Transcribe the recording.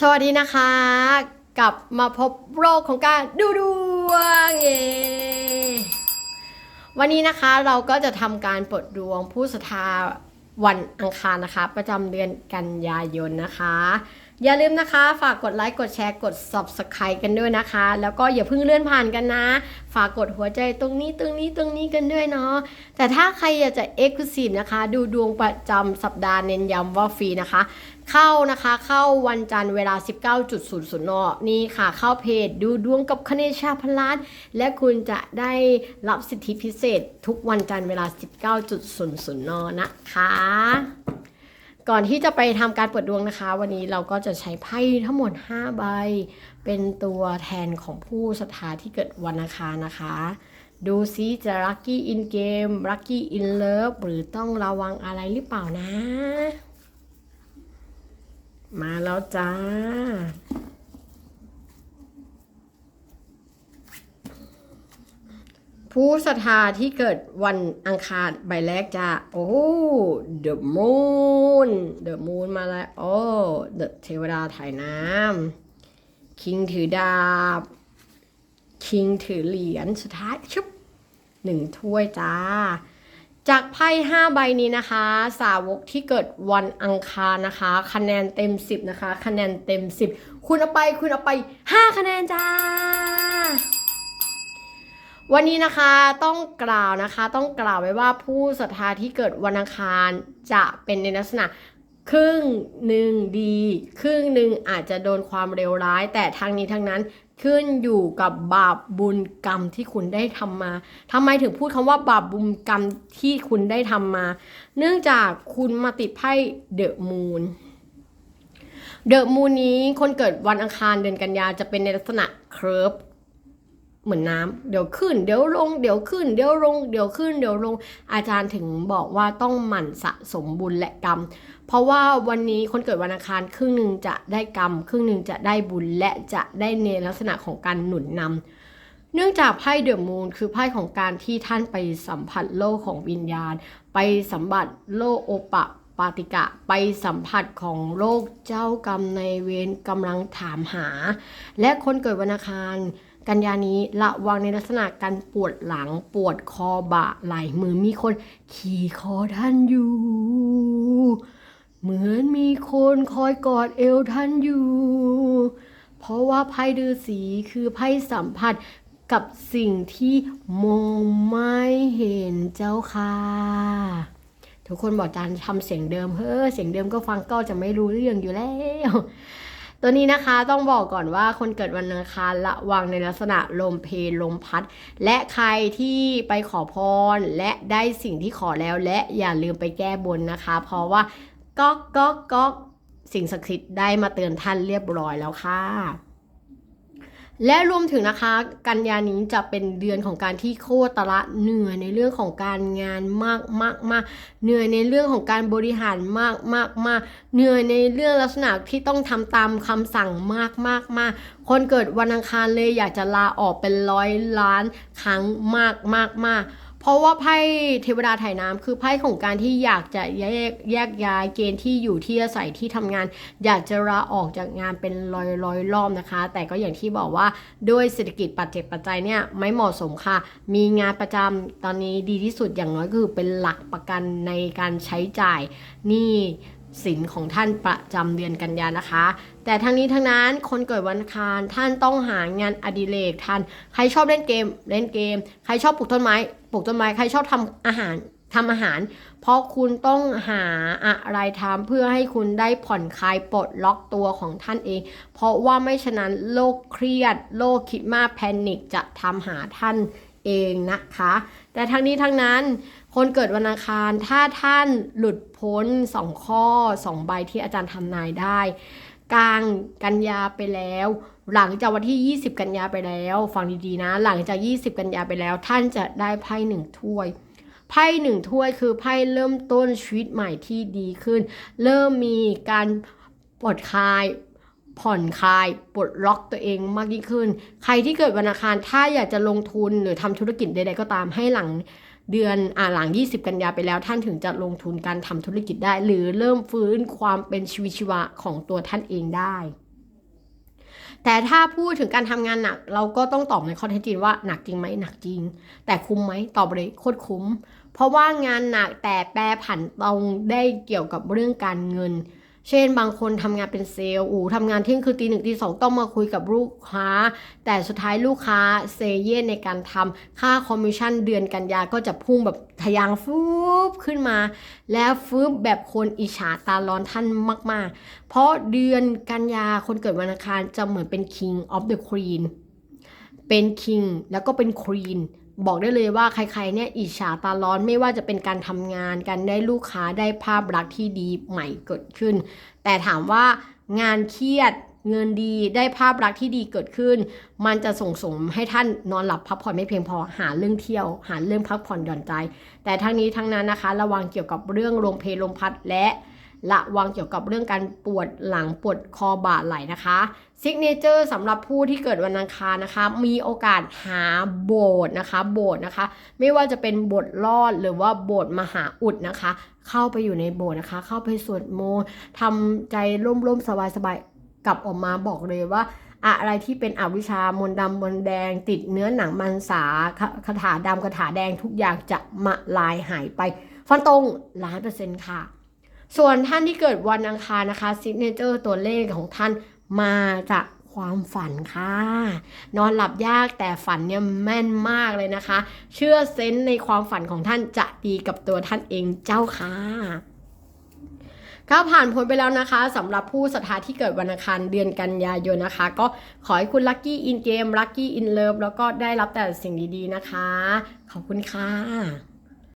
สวัสดีนะคะ กลับมาพบโรคของการดูดวงเอวันนี้นะคะเราก็จะทำการปลดดวงผู้สทธาวันอังคารนะคะ ประจำเดือนกันยายนนะคะ อย่าลืมนะคะ ฝากกดไลค์กดแชร์กด subscribe กันด้วยนะคะ แล้วก็อย่าเพิ่งเลื่อนผ่านกันนะ ฝากกดหัวใจตรงนี้ตรงนี้ตรงนี้กันด้วยเนาะแต่ถ้าใครอยากจะ exclusive นะคะ ดูดวงประจำสัปดาห์เน้นย้ำว่าฟรีนะคะ เข้านะคะเข้าวันจันทร์เวลา 19.00นนี่ค่ะ เข้าเพจดูดวงกับคเนชาพล้านและคุณจะได้รับสิทธิพิเศษทุกวันจันทร์เวลา 19.00นนะคะ ก่อนที่จะไปทำการเปิดดวงนะคะ วันนี้เราก็จะใช้ไพ่ทั้งหมด 5 ใบ เป็นตัวแทนของผู้ศรัทธาที่เกิดวันอังคารนะคะ ดูซิจะ lucky in game lucky in love หรือต้องระวังอะไรหรือเปล่านะ มาแล้วจ้า ผู้ศรัทธาที่เกิดวันอังคารใบแรกจะโอ้ the moon the moon มาแล้ว โอ้ the เทวดาถ่ายน้ำคิงถือดาบ คิงถือเหรียญสุดท้ายชุบหนึ่งถ้วยจ้า จากไพ่ห้าใบนี้นะคะ สาวกที่เกิดวันอังคารนะคะ คะแนนเต็ม10นะคะ คะแนนเต็ม10คุณเอาไปคุณเอาไป5คะแนนจ้า วันนี้นะคะต้องกล่าวนะคะต้องกล่าวไว้ว่าผู้ศรัทธาที่เกิดวันอังคารจะเป็นในลักษณะครึ่งหนึ่งดี ครึ่งหนึ่งอาจจะโดนความเลวร้าย แต่ทางนี้ทั้งนั้นขึ้นอยู่กับบาปบุญกรรมที่คุณได้ทำมา ทำไมถึงพูดคำว่าบาปบุญกรรมที่คุณได้ทำมา เนื่องจากคุณมาติดไพ่เดอะมูนเดอะมูนนี้คนเกิดวันอังคารเดือนกันยาจะเป็นในลักษณะเคิร์ฟ เหมือนน้ำเดี๋ยวขึ้น เดี๋ยวลง เดี๋ยวขึ้น เดี๋ยวลง เดี๋ยวขึ้น เดี๋ยวลง อาจารย์ถึงบอกว่าต้องหมั่นสะสมบุญและกรรม เพราะว่าวันนี้คนเกิดวันอังคารครึ่งหนึ่งจะได้กรรม ครึ่งหนึ่งจะได้บุญและจะได้ในลักษณะของการหนุนนำเนื่องจากไพ่เดอะมูนคือไพ่ของการที่ท่านไปสัมผัสโลกของวิญญาณ ไปสัมผัสโลกโอปะปาติกะ ไปสัมผัสของโลกเจ้ากรรมในเวรกำลังถามหา และคนเกิดวันอังคาร กันยานี้ระวังในลักษณะการปวดหลังปวดคอบ่าไหล่มือมีคนขี่คอท่านอยู่ เหมือนมีคนคอยกอดเอวท่านอยู่ เพราะว่าไพ่ดือสีคือไพ่สัมผัสกับสิ่งที่มองไม่เห็นเจ้าค่ะทุกคนบอกจานทำเสียงเดิมเฮ้อเสียงเดิมก็ฟังก็จะไม่รู้เรื่องอยู่แล้ว ตัวนี้นะคะต้องบอกก่อนว่าคนเกิดวันอังคารระวังในลักษณะลมเพลลมพัด และใครที่ไปขอพรและได้สิ่งที่ขอแล้วและอย่าลืมไปแก้บนนะคะ เพราะว่าก๊อกก๊อกก๊อกสิ่งศักดิ์สิทธิ์ได้มาเตือนท่านเรียบร้อยแล้วค่ะ และรวมถึงนะคะ กันยานี้จะเป็นเดือนของการที่โคตรละเหนื่อยในเรื่องของการงานมากมากมากเหนื่อยในเรื่องของการบริหารมากมากมากเหนื่อยในเรื่องลักษณะที่ต้องทำตามคำสั่งมากมากมากคนเกิดวันอังคารเลยอยากจะลาออกเป็นร้อยล้านครั้งมากมากมาก เพราะว่าไพ่เทวดาถ่ายน้ำคือไพ่ของการที่อยากจะแยกแยกย้ายเกณฑ์ที่อยู่ที่อาศัยที่ทำงาน อยากจะลาออกจากงานเป็นร้อยร้อยรอบนะคะ แต่ก็อย่างที่บอกว่าด้วยเศรษฐกิจปัจเจกปัจจัยเนี่ยไม่เหมาะสมค่ะ มีงานประจำตอนนี้ดีที่สุดอย่างน้อยก็คือเป็นหลักประกันในการใช้จ่ายนี่สินของท่านประจำเดือนกันยานะคะ แต่ทั้งนี้ทั้งนั้นคนเกิดวันอังคารท่านต้องหางานอดิเรกท่านใครชอบเล่นเกมเล่นเกม ใครชอบปลูกต้นไม้ปลูกต้นไม้ใครชอบทำอาหารทำอาหาร เพราะคุณต้องหาอะไรทำเพื่อให้คุณได้ผ่อนคลายปลดล็อกตัวของท่านเอง เพราะว่าไม่ฉะนั้นโรคเครียดโรคคิดมากแพนิคจะทำหาท่านเองนะคะ แต่ทั้งนี้ทั้งนั้น คนเกิดวันอังคารถ้าท่านหลุดพ้นสองข้อสองใบที่อาจารย์ทำนายได้ กลางกันยาไปแล้ว หลังจากวันที่ 20 กันยาไปแล้ว ฟังดีๆนะ หลังจาก 20 กันยาไปแล้ว ท่านจะได้ไพ่หนึ่งถ้วยไพ่หนึ่งถ้วยคือไพ่เริ่มต้นชีวิตใหม่ที่ดีขึ้น เริ่มมีการปลดคลายผ่อนคลายปลดล็อกตัวเองมากยิ่งขึ้น ใครที่เกิดวันอังคารถ้าอยากจะลงทุนหรือทำธุรกิจใดๆก็ตามให้หลัง เดือนอ่าหลัง 20 กันยาไปแล้วท่านถึงจะลงทุนการทำธุรกิจได้ หรือเริ่มฟื้นความเป็นชีวิตชีวะของตัวท่านเองได้ แต่ถ้าพูดถึงการทำงานหนัก เราก็ต้องตอบในข้อเท็จจริงว่าหนักจริงไหมหนักจริง แต่คุ้มไหมตอบเลยโคตรคุ้ม เพราะว่างานหนักแต่แปรผันตรงได้เกี่ยวกับเรื่องการเงิน เช่นบางคนทำงานเป็นเซลล์อูทำงานเที่ยงคืนตีหนึ่งตีสองต้องมาคุยกับลูกค้า แต่สุดท้ายลูกค้าเซเย่นในการทำค่าคอมมิชชั่นเดือนกันยาก็จะพุ่งแบบทะยางฟูบขึ้นมา แล้วฟูบแบบคนอิจฉาตาร้อนท่านมาก ๆ เพราะเดือนกันยาคนเกิดวันอังคารจะเหมือนเป็น king of the queen เป็น king แล้วก็เป็น queen บอกได้เลยว่าใครๆเนี่ยอิจฉาตาร้อนไม่ว่าจะเป็นการทำงานการได้ลูกค้าได้ภาพลักษณ์ที่ดีใหม่เกิดขึ้น แต่ถามว่างานเครียดเงินดีได้ภาพลักษณ์ที่ดีเกิดขึ้น มันจะส่งสมให้ท่านนอนหลับพักผ่อนไม่เพียงพอหาเรื่องเที่ยว หาเรื่องพักผ่อนหย่อนใจ แต่ทั้งนี้ทั้งนั้นนะคะ ระวังเกี่ยวกับเรื่องลมเพลลมพัดและ ระวังเกี่ยวกับเรื่องการปวดหลังปวดคอบ่าไหล่นะคะซิกเนเจอร์สำหรับผู้ที่เกิดวันอังคารนะคะ มีโอกาสหาโบสถ์นะคะ โบสถ์นะคะ ไม่ว่าจะเป็นโบสถ์รอดหรือว่าโบสถ์มหาอุดนะคะ เข้าไปอยู่ในโบสถ์นะคะ เข้าไปสวดมนต์ทำใจร่มๆสบายๆกลับออกมาบอกเลยว่าอะไรที่เป็นอวิชามนดำมนแดง ติดเนื้อหนังมันสาคคาถาดำคาถาแดงทุกอย่างจะมาลายหายไป ฟันตรงล้านเปอร์เซ็นต์ค่ะ ส่วนท่านที่เกิดวันอังคารนะคะซิกเนเจอร์ตัวเลขของท่านมาจากความฝันค่ะ นอนหลับยากแต่ฝันเนี่ยแม่นมากเลยนะคะ เชื่อเซนส์ในความฝันของท่านจะดีกับตัวท่านเองเจ้าค่ะก็ผ่านพ้นไปแล้วนะคะสำหรับผู้ศรัทธาที่เกิดวันอังคารเดือนกันยายนนะคะ ก็ขอให้คุณลัคกี้อินเกมลัคกี้อินเลิฟแล้วก็ได้รับแต่สิ่งดีๆนะคะ ขอบคุณค่ะ